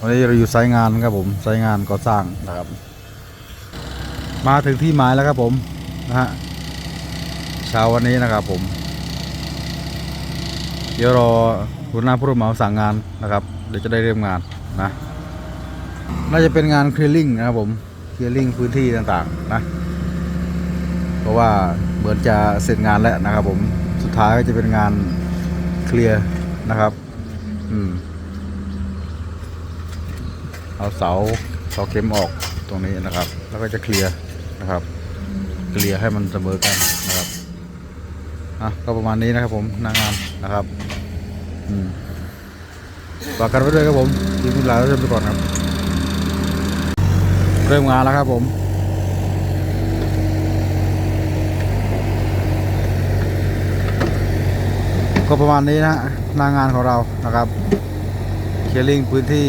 วันนี้เราอยู่ไซต์งานครับผมไซต์งานก่อสร้างนะครับ มาถึงที่หมายแล้วครับผมนะฮะเช้าวันนี้นะครับผม เดี๋ยวรอหัวหน้าผู้รับเหมาสั่งงานนะครับ เดี๋ยวจะได้เริ่มงานนะ น่าจะเป็นงานเคลียร์ลิงนะครับผมเคลียร์ลิงพื้นที่ต่างๆนะ เพราะว่าเหมือนจะเสร็จงานแล้วนะครับผมสุดท้ายก็จะเป็นงานเคลียร์นะครับ อืม เอาเสาเสาเข็มออกตรงนี้นะครับ แล้วก็จะเคลียร์นะครับ เคลียร์ให้มันเสมอกันนะครับอะก็ประมาณนี้นะครับผมนางงานนะครับอืมฝากกันไว้ด้วยครับผมทีมงานเราเริ่มไปก่อนครับ เริ่มงานแล้วครับผมก็ประมาณนี้นะหนางานของเรานะครับ เคลียร์ลิงพื้นที่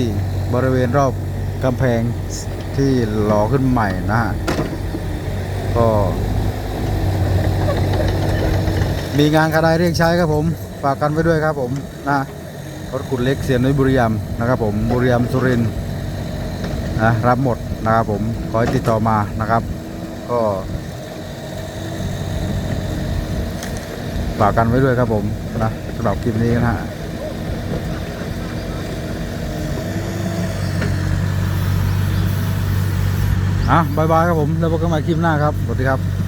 บริเวณรอบกำแพงที่หล่อขึ้นใหม่นะฮะก็มีงานกระไดเรียกใช้ครับผม ฝากกันไว้ด้วยครับผมนะรถขุดเล็กเสียนุ้ยบุรีรัมนะครับผมบุรีรัมสุรินนะรับหมดนะครับผมขอให้ติดต่อมานะครับ ก็ฝากกันไว้ด้วยครับผมนะสำหรับคลิปนี้นะฮะ อะบายบายครับผม แล้วพบกันใหม่คลิปหน้าครับ สวัสดีครับ